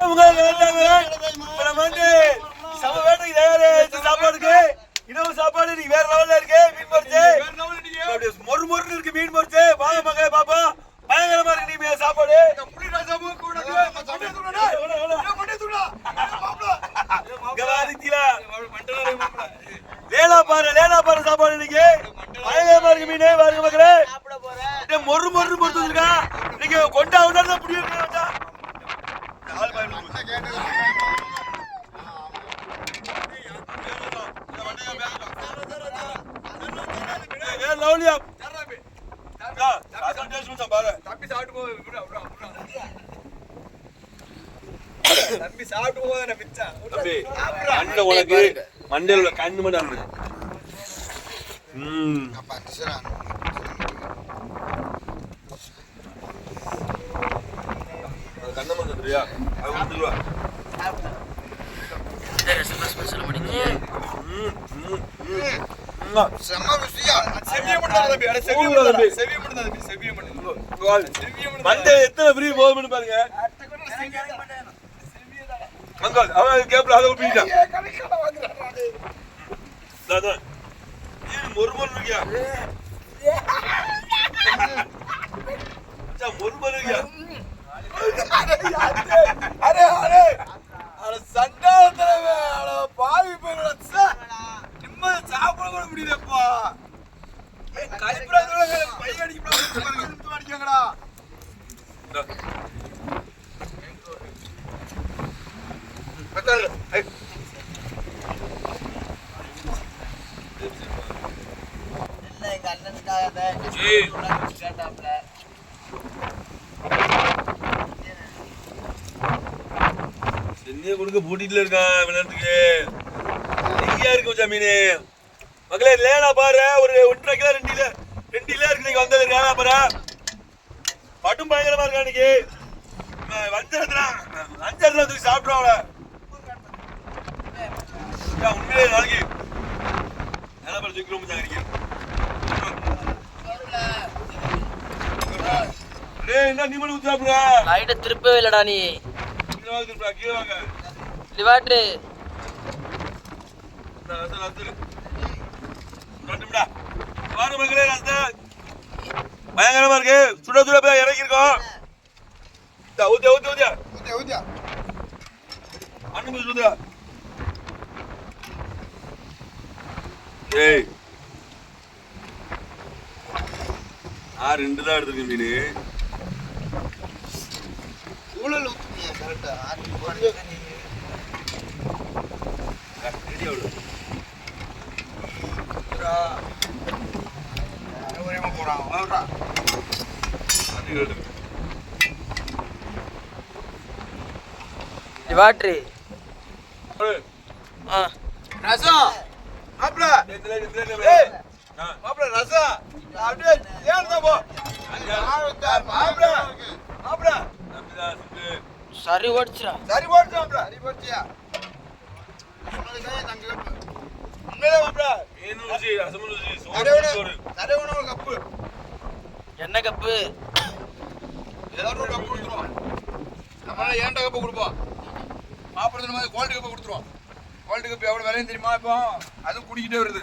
நம்ம வந்து சம வேட்டைக்கு தயாராகிடுச்சு சாப்பாடுக்கு இனவு சாப்பாடு நீ வேற லெவல்ல இருக்கு மீன் பொரிச்சு அப்படியே மொறு மொறுன்னு இருக்கு மீன் பொரிச்சு வாங்க மக பாப்பா பயங்கரமா இருக்கு நீ மே- சாப்பாடு இங்க வாரித்தீங்களா? லேலா பாரு லேலா பாரு சாப்பாடு இன்னைக்கு பயங்கரமா இருக்கு மீன் பாருங்க மக்களே மொறு மொறு பொறுத்து இருக்கா இன்னைக்கு கொண்டா உணர்ந்த புரியும் ஆள் பயன்படுத்து வேற லெவலியா பண்ணி பாரு தம்பி சாப்பிட்டு விட்றா. தம்பி சாப்பிட்டு போகுது மிச்சா தம்பி மண்டை உனக்கு மண்டையில உள்ள கண்ணு மட்டும் அனுப்பு. ம் அது கண்ணை மட்டும் வந்துடுறியா? அது கொடுத்துருவா. ம், ம், ம். ம்மா. செவிய மட்டும் செவிய மட்டும் மண்டே எத்தனை ஃப்ரீ போகுதுன்னு பாருங்க. மங்கால் அவன் கேப்ல அதை விட்டுட்டான் அதான் ஏன் மொறு இருக்கியா மச்சான், இருக்கியா? அரே அரே அட சண்டாளத்தனவே அட பாவி போயிடா சே. நிம்மதி சாப்பிட கூட முடியலப்பா கலிப்புறதோட பை அடிக்கப்படாது அடிக்கங்கடா இந்தா. ஏய். சென்னையை கொடுக்க பூட்டிட்டுல இருக்கா விளையாட்டுக்கு? எங்கேயா இருக்கு ஜமீனு மீன் மக்களே லேனா பாரு. ஒரு ஒன்றரை கிலோ ரெண்டு கிலோ ரெண்டு கிலோ இருக்கு நீங்க வந்தது. லேனா பாரு. பட்டும் பயங்கரமா இருக்கா இன்னைக்கு? வஞ்சரத்துல வஞ்சரத்துல தூக்கி அவளை. ஏன் உண்மையிலே நாளைக்கு நல்லா பாரு தூக்கி ரொம்ப டேய் என்ன நீ மட்டும் சாப்பிடுற? லைட்டை திருப்பவே இல்லடா நீ. கீழே வாங்க கீழே வாங்க. லிவாட்ரு ரசம் வாங்க மக்களே பயங்கரமா இருக்கு. சுட சுட போய் இறக்கிருக்கோம் ஊத்தியா ஊத்தி ஊத்தியா? ஊத்தியா ஊத்தியா. அண்ணன் சுடுதா ஏய். ஆ ரெண்டு தான் எடுத்துருக்கேன் மீன். ஊழல் ஊத்துறீங்க கரெக்டா ஆ. ரசம் மாப்பிள! மாப்பிள ரசம் அப்படியே ஏன் போ. மாப்பிள! மாப்பிள! சரி ஓடிச்சுடா. சரி போடுச்சு மாப்பிள. சரி கப்பு. என்ன கப்பு? ஏதாவது ஒரு கப்பு கொடுத்துருவோம். நம்ம ஏன்டா கப்பு கொடுப்போம்? மாப்பிள்ளை மாதிரி கோல்டு கப்பு கொடுத்துருவோம். கோல்டு கப்பு எவ்வளோ விலையும் தெரியுமா இப்போ? அதுவும் குடிக்கிட்டே வருது.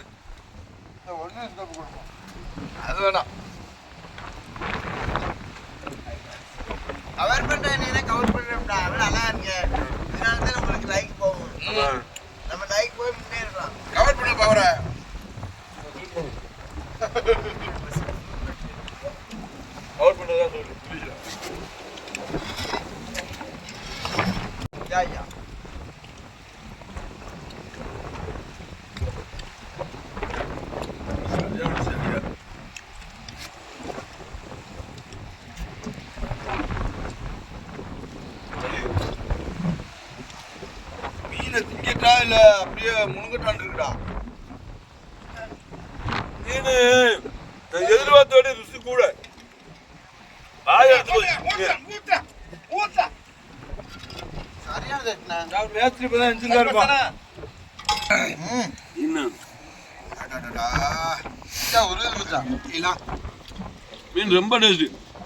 ஒன்று கப்பு கொடுப்போம். அது வேணாம் கவர் பண்ற நீங்க கவர் பண்றோம்டா நல்லா இருக்கு இதனால தான் உங்களுக்கு லைக் போகும் ஆமா. நம்ம லைக் போய் முன்னேறலாம் கவர் பண்ண பவரை கவர் பண்றதா சொல்லு புரியுதா? யா யா சரியா விடு, சரியா. மீனை திங்கட்டா இல்ல அப்படியே முழுங்கட்டான் இருக்குடா மீனு எதிர்பார்த்தோட ருசி கூட. வாய் எடுத்து போச்சு. சரியான மேஸ்திரி இப்பதான் எஞ்சிருக்கா இருப்பான். இன்னும் மீன் ரொம்ப டேஸ்ட்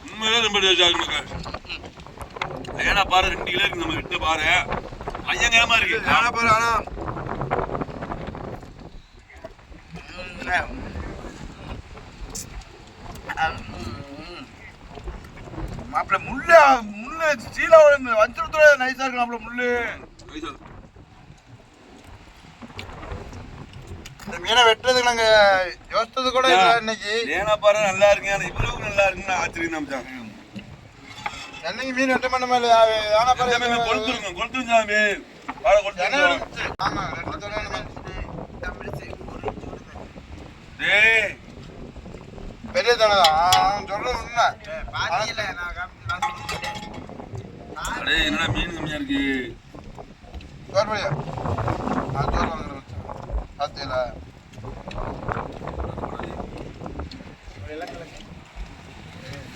உண்மையிலே ரொம்ப டேஸ்ட் ஆகுது மக்கள் ஏன்னா பாரு ரெண்டு கிலோ இருக்கு நம்ம கிட்ட பாரு. ஐயங்கரமா இருக்கு. ஆனா பாரு ஆனா மாப்பிள்ள முள்ள முள்ள சீலா வஞ்சிரத்தோட நைஸா இருக்கு மாப்பிள்ள முள்ளு. இந்த மீனை வெட்டுறதுக்கு நாங்க யோசிச்சது கூட இல்ல இன்னைக்கு. ஏன்னா பாரு நல்லா இருக்கு ஆனா இவ்வளவு நல்லா இருக்குன்னு ஆச்சரியம் தான் மச்சான். என்னைக்கு மீன் வெட்ட பண்ண இல்லையா? ஆனா பாரு மீன்? கொளுத்துருங்க கொளுத்துருங்க சாமி. பாரு கொளுத்துருங்க ஆமா ரெண்டு தடவை டேய். பெரிய தானே தான் சொல்றது உண்மை. பாத்தியில நான் காமிச்சு- நான் பிடிச்சிட்டேன். அடே என்னடா மீன் கம்மியா இருக்கு சோறு பையா நான் சோறு வாங்குறேன் பார்த்தீங்களா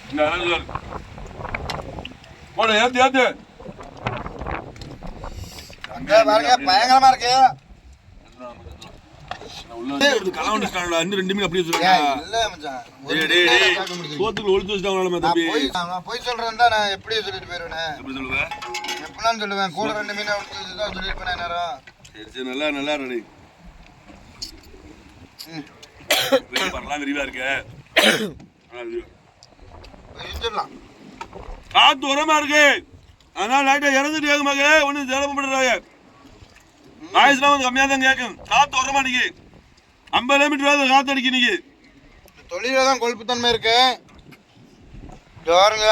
இந்த அளவு இருக்கு போடு ஏத்து ஏத்து அங்க பாருங்க பயங்கரமா இருக்கு போய் சொல்றேன்டா நான் எப்படி சொல்லிட்டு போயிருவேனே. எப்படி சொல்லுவ? எப்படின்னு சொல்லுவேன்? கூட ரெண்டு மீனை தான் நேரம் சரி சரி நல்லா நல்லா ரெடி வரலாம் விரிவா இருக்க. காத்து உரமா இருக்கு. அதனால லைட்டா இறந்துட்டு கேட்கும் மகளே. ஒன்றும் சிரமம் பண்ணுறாங்க வாய்ஸ்லாம் கொஞ்சம் கம்மியாக தான் கேட்கும் காத்து உரமா நிற்கி ஐம்பது கிலோமீட்டர் காத்து அடிக்கு நிற்கி இந்த தொழில தான் கொழுப்புத்தன்மை இருக்கு. பாருங்க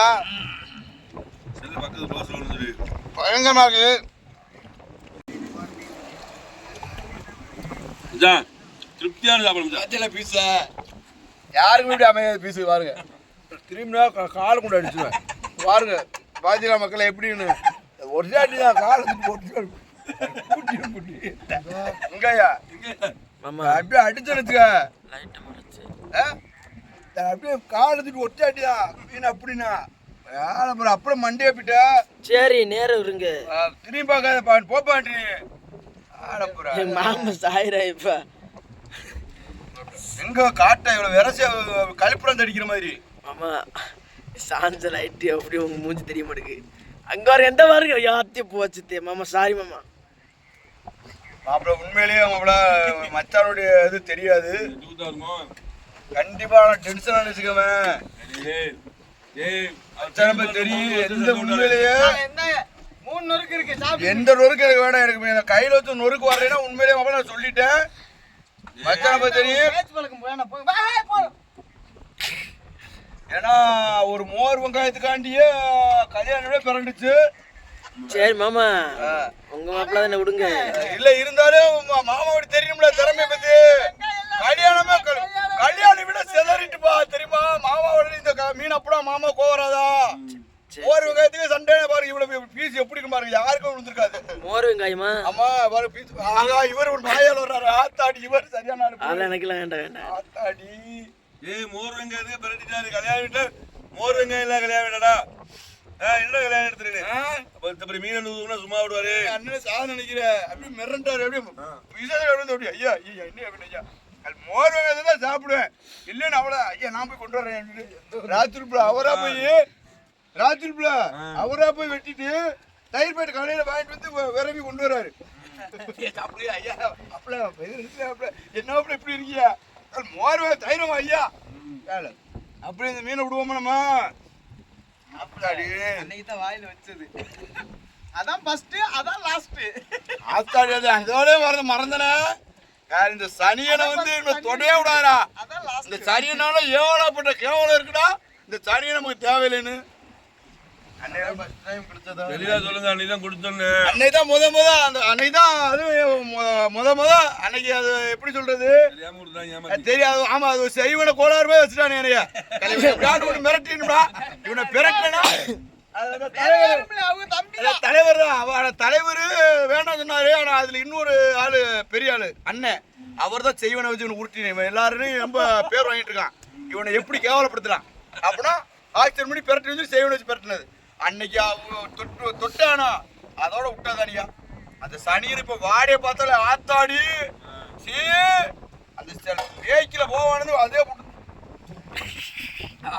பயங்கரமா இருக்கு. திருப்தியான சாப்பிடும் பீஸா யாருக்கும் இப்படி அமையாது பீஸு பாருங்க. திரும்பினா கால் கொண்டு அடிச்சுவேன் பாருங்க பாஜிலா மக்களை எப்படின்னு. ஒரு சாட்டி தான் கால் போட்டு குட்டி குட்டி. இங்கயா அப்படியே அடிச்சு வச்சுக்க. அப்படியே கால் எடுத்துட்டு ஒட்டாட்டியா மீன் அப்படின்னா. வேலை அப்புறம் அப்படியே மண்டியை போயிட்டா சரி நேரம் இருங்க. திரும்பி பார்க்காத பான் போப்பாண்டி மாமா சாயிரா இப்ப. எங்க காட்ட இவ்வளவு விரச கழிப்புறம் அடிக்கிற மாதிரி. மாமா சாஞ்ச லைட்டு அப்படி உங்க மூஞ்சி தெரிய மாட்டேங்குது அங்க வர எந்த பாருங்க யாத்தையும் போச்சு மாமா சாரி மாமா. மாப்பிள உண்மையிலேயே மாப்பிள மச்சானுடைய இது தெரியாது. கண்டிப்பா டென்ஷன் நினைச்சுக்கவன் மச்சான தெரியும். எந்த உண்மையிலேயே எந்த நொறுக்கு எனக்கு வேணாம் எனக்கு எனக்கு கையில வச்சு நொறுக்கு வரலைன்னா உண்மையிலேயே மாப்பிள நான் சொல்லிட்டேன். மச்சான தெரியும். ஏன்னா ஒரு மோர் வெங்காயத்துக்காண்டியே கல்யாணமே பிறண்டுச்சு சரி மாமா. உங்க மாப்பிள்ள தானே விடுங்க. இல்ல இருந்தாலும் மா- மாமாவோட தெரியும்ல திறமைய பத்தி. கல்யாணமே கல்- கல்யாணம் விட செதறிட்டுப்பா தெரியுமா? மாமாவோட இந்த மீன் அப்படா மாமா கோவராதா. ஒரு வெங்காயத்துக்கு சண்டே பாருங்க இவ்வளவு பீஸ் எப்படி இருக்கு பாருங்க யாருக்கும் விழுந்திருக்காது. மோர் வெங்காயமா ஆமா பாரு பீஸ் ஆகா இவர் ஒரு நாயால் வர்றாரு. ஆத்தாடி இவர் சரியான ஆளு. அதெல்லாம் எனக்குலாம் வேண்டாம் வேண்டாம். ஆத்தாடி. ஏய் மோர் வெங்காயத்துக்கு பிரட்டிட்டாரு? கல்யாணம் வீட்டு மோர் வெங்காயம் இல்ல கல்யாணம் வீடடா? என்ன கல்யாணம் எடுத்துருன்னு மீன் எழுதுனா சும்மா விடுவாரு. அண்ணன் சாத நினைக்கிறேன் அப்படியே மிரண்டாரு அப்படியே விசாரி அப்படியே அப்படி ஐயா ஐயா என்ன அப்படின்னு ஐயா மோர் வெங்காயத்தை தான் சாப்பிடுவேன். இல்லைன்னு அவள ஐயா நான் போய் கொண்டு வரேன். ராத்திரி புள்ள அவரா போய் ராத்திரி புள்ள அவரா போய் வெட்டிட்டு தயிர் பாயிட்டு கடையில வாங்கிட்டு வந்து விரவி கொண்டு வராரு. அப்படியே ஐயா? அப்பல என்ன அப்படி இப்படி இருக்கியா மோர் தயிரும் ஐயா. வேலை. அப்படியே இந்த மீனை விடுவோமா நம்ம? அப்படியாடி அன்னைக்கு தான் வாயில வச்சது. அதான் ஃபர்ஸ்ட் அதான் லாஸ்ட் ஆத்தாடி அது அதோட மறந்து மறந்தனே. யார் இந்த சனியனை வந்து இவனை தொடவே விடாதா அதான் லாஸ்ட் இந்த சனியனால ஏவலப்பட்ட கேவலம் இருக்குடா. இந்த சனியை நமக்கு தேவையில்லைன்னு. அன்னைக்கு ஃபர்ஸ்ட் டைம் கிடைச்சதா? தெளிவா சொல்லுங்க அன்னைக்கு தான் கொடுத்தோன்னு அன்னைக்கு தான் முத முத அந்த அன்னைக்கு தான் அது மு- முத முத அன்னைக்கு அது எப்படி சொல்றது? தெரியாம கொடுத்தாங்க அது ஏமாத்தி தெரியாது. ஆமா அது செய்வன கோளாறு போய் வச்சுட்டானே மிரட்டினுடா இவனை பிறட்டனா அவங்க தம்பி அதான் தலைவர் தான். அவர் தலைவர் வேண்டாம் சொன்னாரு. ஆனா அதுல இன்னொரு ஆளு பெரிய ஆளு அண்ணன் அவர் தான் செய்வனை வச்சு இவனை உருட்டின இவன் எல்லாரும் ரொம்ப பேர் வாங்கிட்டு இருக்கான். இவனை எப்படி கேவலப்படுத்தலாம்? அப்படின்னா ஆக்சிடென்ட் பண்ணி பெரட்டி வச்சு செய்வனை வச்சு பெரட்டினது. அன்னைக்கு அவ தொட்டு தொட்டானா? அதோட விட்டாதானியா? அந்த சனியன் இப்ப வாடிய பார்த்தாலே ஆத்தாடி. சீ. அந்த வேக்கில போவானது அதே போட்டு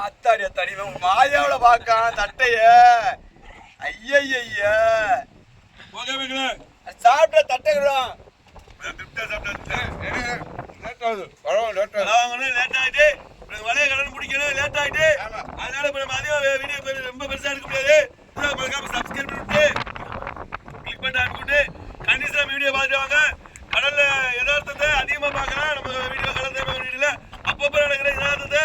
அத்தாடிய தனிவன் மாயாவில் பார்க்கான் தட்டைய. ஐயய்ய. சாப்பிட்ட தட்டைகிறோம் ரொம்ப பெருசா இருக்க முடியாது. சப்ஸ்கிரைப் பண்ணிட்டு கிளிக் பண்ணி அனுப்பிட்டு கண்டிஷனா வீடியோ பார்த்துருவாங்க கடல்ல யதார்த்தத்தை அதிகமா பார்க்கலாம். நம்ம வீடியோ கலந்து வீடியோல அப்பப்போ நடக்கிற இருந்தது